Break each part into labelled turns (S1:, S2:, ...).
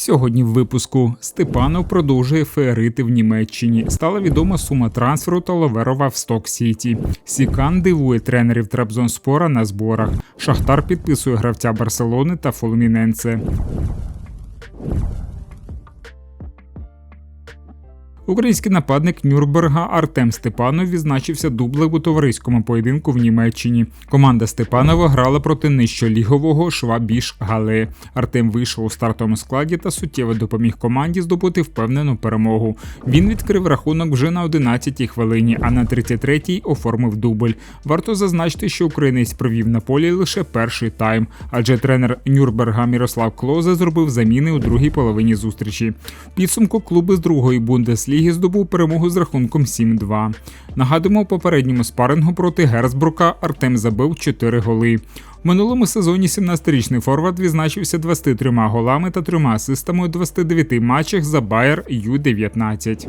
S1: Сьогодні в випуску Степанов продовжує феерити в Німеччині. Стала відома сума трансферу Толоверова в Сток Сіті. Сікан дивує тренерів Трабзонспора на зборах. Шахтар підписує гравця Барселони та Фолуміненце. Український нападник Нюрнберга Артем Степанов відзначився дублем у товариському поєдинку в Німеччині. Команда Степанова грала проти нижчолігового Швабіш Гале. Артем вийшов у стартовому складі та суттєво допоміг команді здобути впевнену перемогу. Він відкрив рахунок вже на 11-й хвилині, а на 33-й оформив дубль. Варто зазначити, що українець провів на полі лише перший тайм, адже тренер Нюрнберга Мірослав Клозе зробив заміни у другій половині зустрічі. Підсумку клуби з другої Бундесліги здобув перемогу з рахунком 7-2. Нагадуємо, у попередньому спарингу проти Герцбрука Артем забив 4 голи. В минулому сезоні 17-річний форвард відзначився 23 голами та 3 асистами у 29 матчах за Байер Ю-19.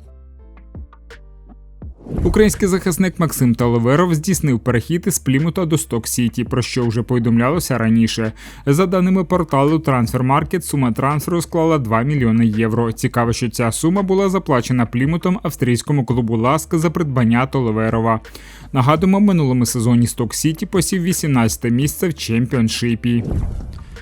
S1: Український захисник Максим Таловеров здійснив перехід із Плімута до Сток Сіті, про що вже повідомлялося раніше. За даними порталу Transfermarkt, сума трансферу склала 2 мільйони євро. Цікаво, що ця сума була заплачена Плімутом австрійському клубу Ласк за придбання Толоверова. Нагадуємо, минулому сезоні Сток Сіті посів 18 місце в чемпіоншипі.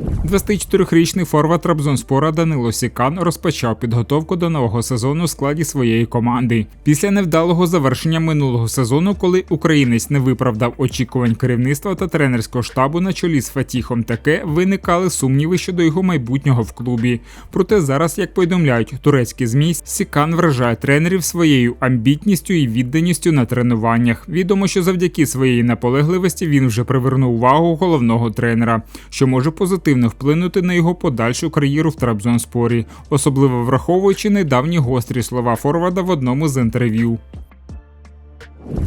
S1: 24-річний форвард Трабзонспора Данило Сікан розпочав підготовку до нового сезону у складі своєї команди. Після невдалого завершення минулого сезону, коли українець не виправдав очікувань керівництва та тренерського штабу на чолі з Фатіхом, таке виникали сумніви щодо його майбутнього в клубі. Проте зараз, як повідомляють турецькі змі, Сікан вражає тренерів своєю амбітністю і відданістю на тренуваннях. Відомо, що завдяки своєї наполегливості він вже привернув увагу головного тренера, що може позитивно позитивно вплинути на його подальшу кар'єру в Трабзонспорі, особливо враховуючи недавні гострі слова Форварда в одному з інтерв'ю.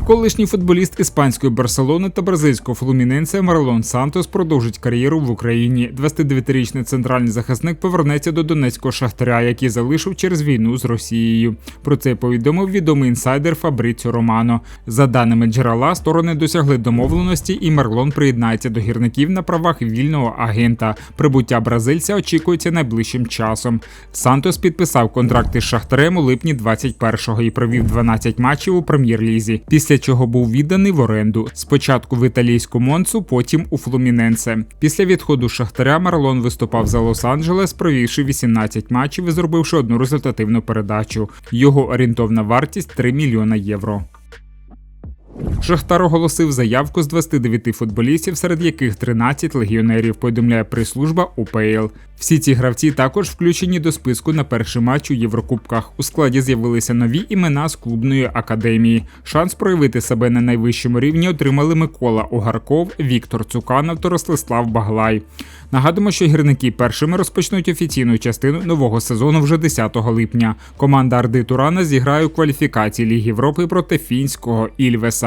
S1: Колишній футболіст іспанської Барселони та бразильського флуміненця Марлон Сантос продовжить кар'єру в Україні. 29-річний центральний захисник повернеться до Донецького шахтаря, який залишив через війну з Росією. Про це повідомив відомий інсайдер Фабріціо Романо. За даними джерела, сторони досягли домовленості, і Марлон приєднається до гірників на правах вільного агента. Прибуття бразильця очікується найближчим часом. Сантос підписав контракти з шахтарем у липні 21-го і провів 12 матчів у прем'єр-лізі після чого був відданий в оренду. Спочатку в італійську Монцу, потім у Флуміненсе. Після відходу Шахтаря Марлон виступав за Лос-Анджелес, провівши 18 матчів і зробивши одну результативну передачу. Його орієнтовна вартість 3 мільйона євро. Шахтар оголосив заявку з 29 футболістів, серед яких 13 легіонерів. Повідомляє прес-служба УПЛ. Всі ці гравці також включені до списку на перший матч у Єврокубках. У складі з'явилися нові імена з клубної академії. Шанс проявити себе на найвищому рівні отримали Микола Огарков, Віктор Цуканов та Ростислав Баглай. Нагадуємо, що гірники першими розпочнуть офіційну частину нового сезону вже 10 липня. Команда Арди Турана зіграє у кваліфікації Ліги Європи проти фінського Ільвеса.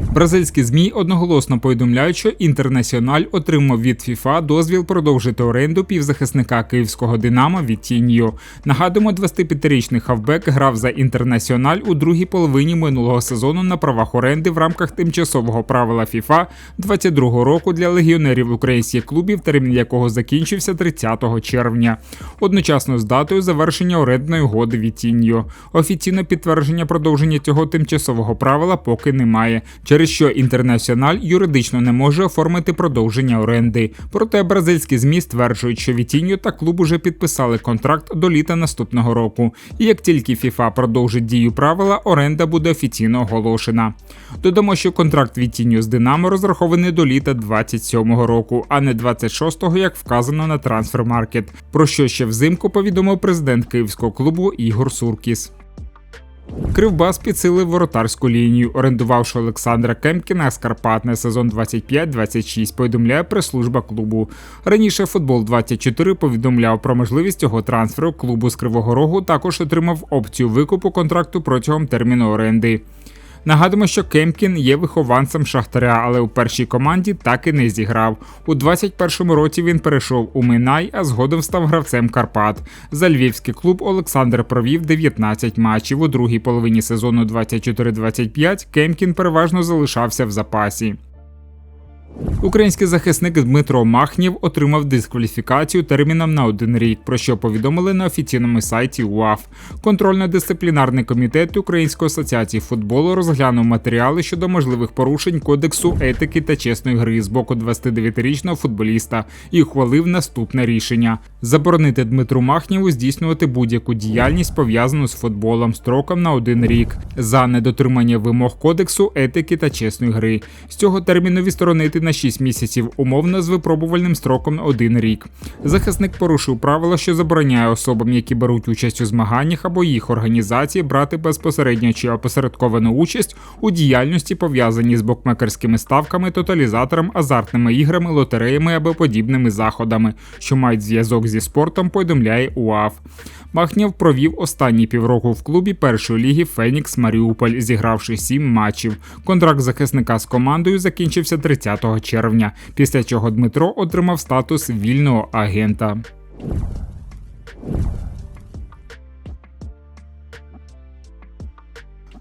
S1: Бразильські змі одноголосно повідомляють, що інтернаціональ отримав від ФІФА дозвіл продовжити оренду півзахисника київського Динамо від Тіньо. Нагадуємо, 25-річний хавбек грав за інтернаціональ у другій половині минулого сезону на правах оренди в рамках тимчасового правила ФІФА 22-го року для легіонерів українських клубів, термін якого закінчився 30 червня. Одночасно з датою завершення орендної угоди від Тіньо. Офіційно підтвердження продовження цього тимчасового правила поки немає через що інтернаціональ юридично не може оформити продовження оренди. Проте бразильські змі стверджують, що Вітіньо та клуб уже підписали контракт до літа наступного року. І як тільки ФІФА продовжить дію правила, оренда буде офіційно оголошена. Додамо, що контракт Вітіньо з Динамо розрахований до літа 27-го року, а не 26-го, як вказано на трансфермаркет. Про що ще взимку повідомив президент київського клубу Ігор Суркіс. Кривбас підсилив воротарську лінію, орендувавши Олександра Кемкіна з Карпат на сезон 25-26, повідомляє прес-служба клубу. Раніше футбол 24 повідомляв про можливість його трансферу. Клубу з Кривого Рогу також отримав опцію викупу контракту протягом терміну оренди. Нагадуємо, що Кемкін є вихованцем Шахтаря, але у першій команді так і не зіграв. У 21-му році він перейшов у Минай, а згодом став гравцем Карпат. За львівський клуб Олександр провів 19 матчів. У другій половині сезону 24-25 Кемкін переважно залишався в запасі. Український захисник Дмитро Махнєв отримав дискваліфікацію терміном на один рік, про що повідомили на офіційному сайті УАФ. Контрольно-дисциплінарний комітет Української асоціації футболу розглянув матеріали щодо можливих порушень кодексу етики та чесної гри з боку 29-річного футболіста і ухвалив наступне рішення: заборонити Дмитру Махнєву здійснювати будь-яку діяльність пов'язану з футболом строком на один рік за недотримання вимог кодексу етики та чесної гри. З цього терміну відсторонити на 6 місяців умовно з випробувальним строком на один рік. Захисник порушив правила, що забороняє особам, які беруть участь у змаганнях або їх організації, брати безпосередньо чи опосередковану участь у діяльності, пов'язані з букмекерськими ставками, тоталізатором, азартними іграми, лотереями або подібними заходами, що мають зв'язок зі спортом, повідомляє УАФ. Махнєв провів останні півроку в клубі першої ліги Фенікс Маріуполь, зігравши сім матчів. Контракт захисника з командою закінчився 30 червня, після чого Дмитро отримав статус вільного агента.